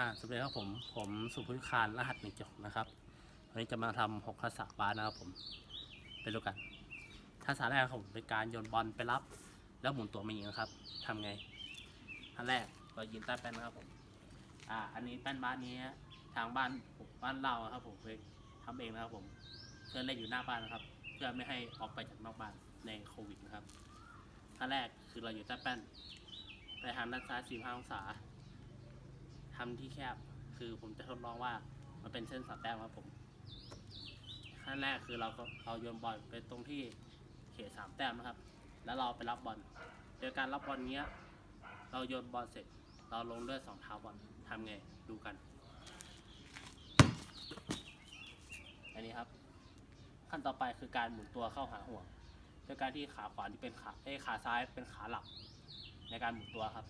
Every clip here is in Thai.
อ่าสวัสดีครับผมผมสุภุคารรหัสหนึ่งจกนะครับวันนี้จะมาทำหกทักษะบาสนะครับผมไปดูกันทักษะแรกครับผมเป็นการโยนบอลไปรับ แล้วหมุนตัวมายิงนะครับทำไงอันแรกเรายืนใต้แป้นนะครับผมอ่าอันนี้แป้นบาสนี้ทางบ้านบ้านเราครับผมไปทำเองนะครับผมเพื่อเล่นอยู่หน้าบ้านนะครับ เพื่อไม่ให้ออกไปจากนอกบ้านในโควิดนะครับขั้นแรกคือเราอยู่ใต้แป้น ไปทางด้านซ้าย45องศา ทำที่แคบ คือผมจะทดลองว่ามันเป็นเส้นสามแต้มครับผมขั้นแรกคือเราก็เราโยนบอลไปตรงที่เขตสามแต้มนะครับ แล้วเราไปรับบอลโดยการรับบอลเนี้ย เราโยนบอลเสร็จ เราลงด้วยสองเท้าบอลทำไงดูกัน อันนี้ครับ ขั้นต่อไปคือการหมุนตัวเข้าหาห่วงโดยการที่ขาขวาที่เป็นขาเอ้ขาซ้ายเป็นขาหลัก ในการหมุนตัวครับ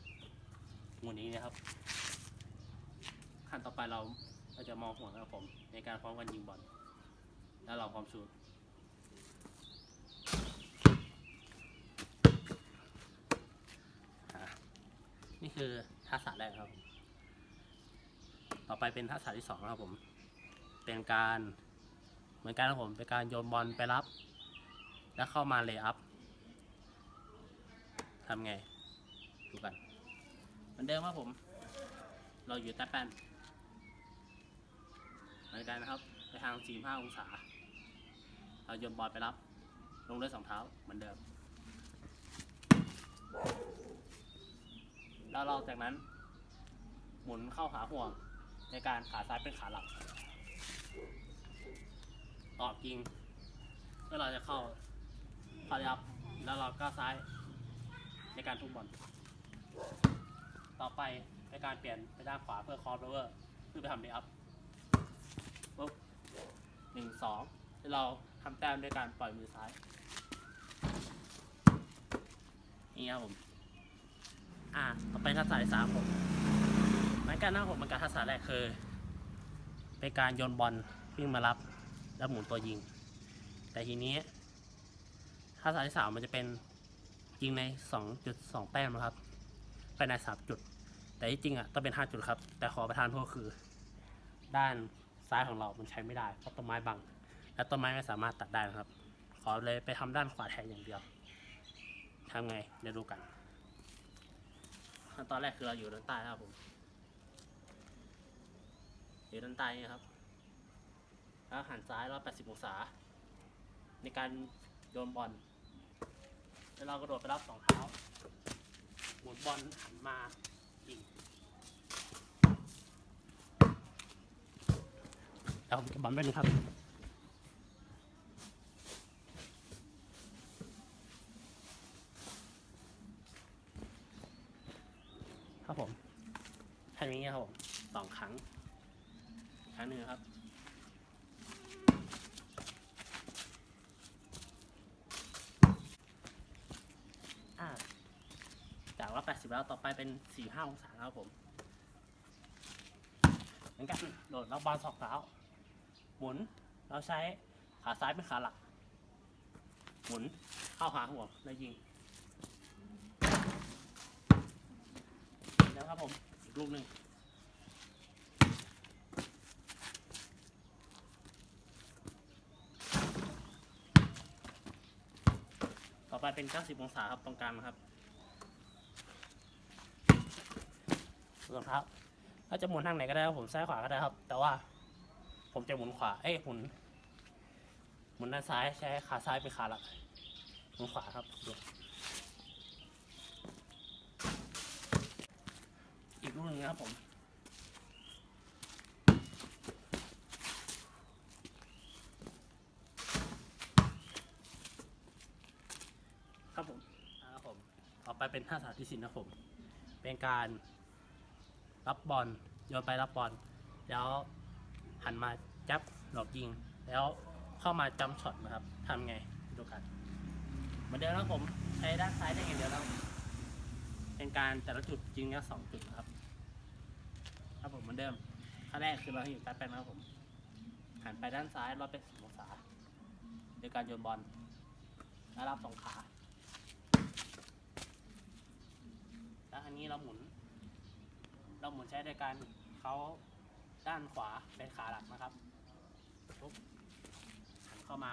หมุนนี้นะครับ ขั้นต่อไปเราเราจะมองห่วงนะครับผม ในการพร้อมกันยิงบอลแล้วเราพร้อมชูนี่คือทักษะแรกครับ ต่อไปเป็นทักษะที่สองครับผม เป็นการเหมือนกันครับผมเป็นการโยนบอลไปรับ แล้วเข้ามาเลย์อัพทำไงดูกัน เหมือนเดิมครับผม เราอยู่ใต้แป้น เหมือนกันนะครับไปทาง 45 องศา เราโยนบอลไปรับ ลงด้วยสองเท้าเหมือนเดิม แล้วเราจากนั้น หมุนเข้าหาห่วงในการขาซ้ายเป็นขาหลักออกยิงเพื่อเราจะเข้าพายับแล้วเราก็ซ้ายในการทุบบอล ต่อไปในการเปลี่ยนไปด้านขวาเพื่อคอร์เวอร์เพื่อไปทำเดอัพ ปุ๊บหนึ่งสองเราทำแต้มด้วยการปล่อยมือซ้าย นี่ครับผม อ่าต่อไปทักษะที่สามผมเหมือนกันนะครับผมเหมือนกันทักษะแรกคือ เป็นการโยนบอลวิ่งมารับ แล้วหมุนตัวยิง แต่ทีนี้ทักษะที่สามมันจะเป็นยิงในสองจุดสองแต้มนะครับภายในสามจุด แต่ที่จริงอะต้องเป็นห้าจุดครับ แต่ขอประทานโทษคือ ด้าน ซ้ายของเรา มันใช้ไม่ได้เพราะต้นไม้บัง และต้นไม้ไม่สามารถตัดได้นะครับ ขอเลยไปทำด้านขวาแทนอย่างเดียวทำไงเดี๋ยวดูกันขั้นตอนแรกคือเราอยู่ด้านใต้ครับผมอยู่ด้านใต้นี่ครับ แล้วหันซ้าย180องศา ในการโยนบอล แล้วเรากระโดดไปรับสองเท้าหมุนบอลหันมายิง แล้วผมเก็บบอลไปหนึ่งครับครับผมทำอย่างนี้ครับผมสองครั้งอีกครั้งหนึ่งครับอ่าจากว่า 80 แล้วต่อไปเป็น 45 องศาครับผมเหมือนกันโดดแล้วบอลสองเท้า หมุน เราใช้ขาซ้ายเป็นขาหลัก หมุนเข้าหาหัวแล้วยิงแล้วครับผม อีกลูกหนึ่งต่อไปเป็น 90 องศาครับ ตรงกลางนะครับรองเท้าถ้าจะหมุนทางไหนก็ได้ครับผมซ้ายขวาก็ได้ครับ แต่ว่า ผมจะหมุนขวา เอ้ยหมุนหมุนด้านซ้ายใช้ขาซ้ายเป็นขาหลักหมุนขวาครับอีกลูกหนึงนะครับผมครับผมครับผมต่อไปเป็นท่าสาธิตศิลป์นะครับผม เป็นการรับบอลโยนไปรับบอลแล้วหันมา จับหลอกยิง แล้วเข้ามาจำช็อตนะครับทำไงดูกันเหมือนเดิมนะครับผมใช้ด้านซ้ายได้อย่างเดียวแล้วเป็นการแต่ละจุดยิงแค่สองจุดนะครับครับผมเหมือนเดิมขั้นแรกคือเราให้อยู่ใต้แป้นนะครับผมหันไปด้านซ้ายร้อยเป็นสิบองศาโดยการโยนบอลแล้วรับสองขาแล้วอันนี้เราหมุน เราหมุนใช้ในการเขาด้านขวาเป็นขาหลักนะครับ ปุ๊บหันเข้ามา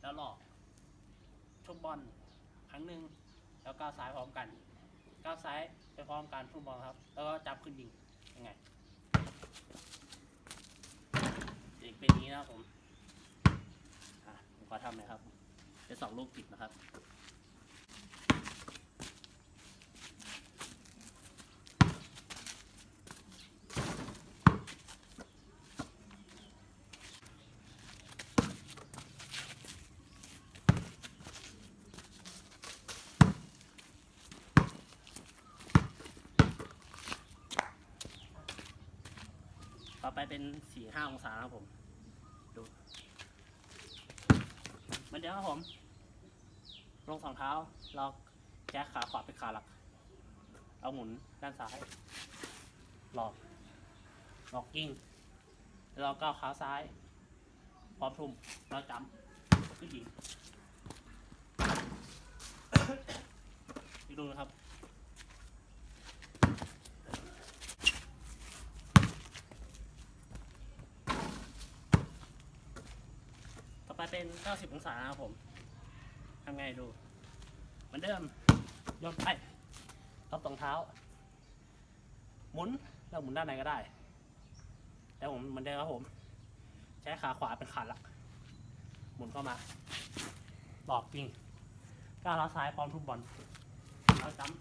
แล้วหลอกทุบบอลครั้งหนึ่งแล้วก้าวซ้ายพร้อมกัน ก้าวซ้ายไปพร้อมกันทุบบอลครับ แล้วก็จับขึ้นยิงยังไงอีกเป็นนี้นะครับผมผมขอทำน่อยครับเป็นสองลูกติดนะครับ ต่อไปเป็นสี่ห้าองศาครับผม ดูเหมันเดียวครับผม ลงสองเท้า เราแก้ขาขวาเป็นขาหลัก เอาหมุนด้านซ้าย หลอก หลอกกิ้ง แล้วเราก้าวขาซ้าย พร้อมทุ่มแล้วจำขึ้นยิงดูนะครับ ไปเป็น 90 องศานะครับผมทำไงดู เหมือนเดิมยนไปรับตรงเท้า หมุนแล้วหมุนด้านไหนก็ได้ แต่ผมเหมือนเดิมครับผม ใช้ขาขวาเป็นขาหลัก หมุนเข้ามาหลอกยิงก้าวเท้าซ้ายพร้อมทุบบอลแล้วจ้ำ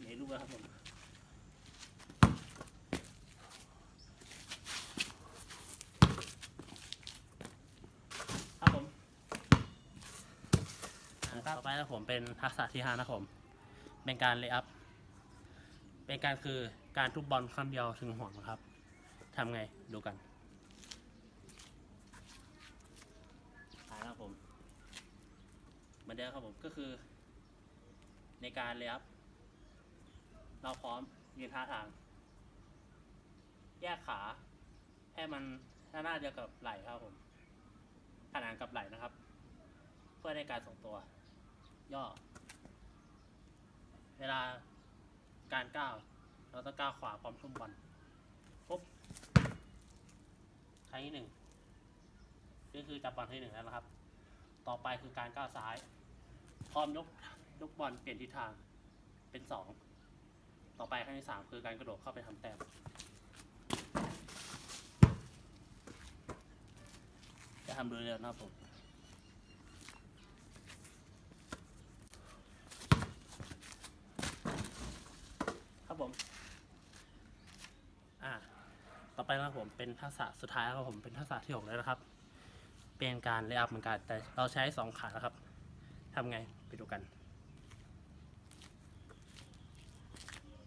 ไหนรูปเลยครับผม ครับผมอ่า ต่อไปนะผมเป็นทักษะที่ห้านะผม เป็นการเลย์อัพ เป็นการคือการทุบบอลคำเดียวถึงห่วงนะครับทำไงดูกันอ่านะครับผมเหมือนเดิมครับผมก็คือ ในการเลย์อัพ เราพร้อมยืนท่าทาง แยกขาให้มันหน้าเดียวกับไหล่ครับผมขนานกับไหล่นะครับ เพื่อในการส่งตัว ย่อ เวลาการก้าว เราต้องก้าวขวาพร้อมทุ่มบอลปุ๊บครั้งที่หนึ่งนี่คือจับบอลที่หนึ่งแล้วนะครับ ต่อไปคือการก้าวซ้าย พร้อมยกยกบอลเปลี่ยนทิศทางเป็นสองต่อไปครั้งที่สามคือการกระโดดเข้าไปทำแต้มจะทำเร็วนะครับผมครับผม อ่า ต่ อไปนะครับผมเป็นทักษะสุดท้ายครับผมเป็นทักษะที่หกแล้วนะครับ เป็นการเลย์อัพเหมือนกันแต่เราใช้สองขานะครับทำไงไปดูกัน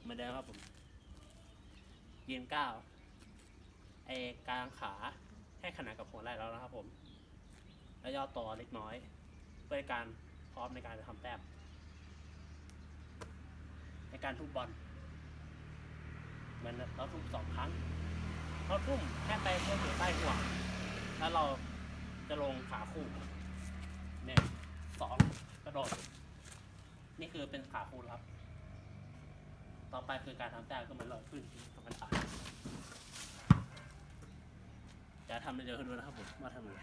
เหมือนเดิมครับผมยืนก้าวไอ้กลางขาให้ขนานกับหัวไหล่แล้วนะครับผม แล้วย่อตัวเล็กน้อย เพื่อการพร้อมในการทำแต้มในการทุบบอลเหมือนเราทุบสองครั้ง เราทุ่มแค่ไปเพื่อถือใต้ห่วงแล้วเราจะลงขาคู่หนึ่งสองกระโดด นี่คือเป็นขาคู่ครับ ต่อไปคือการทำแต้มก็เหมือนเราขึ้นกับมันตาจะทำเร็วๆให้ดูนะครับผมว่าทำยังไง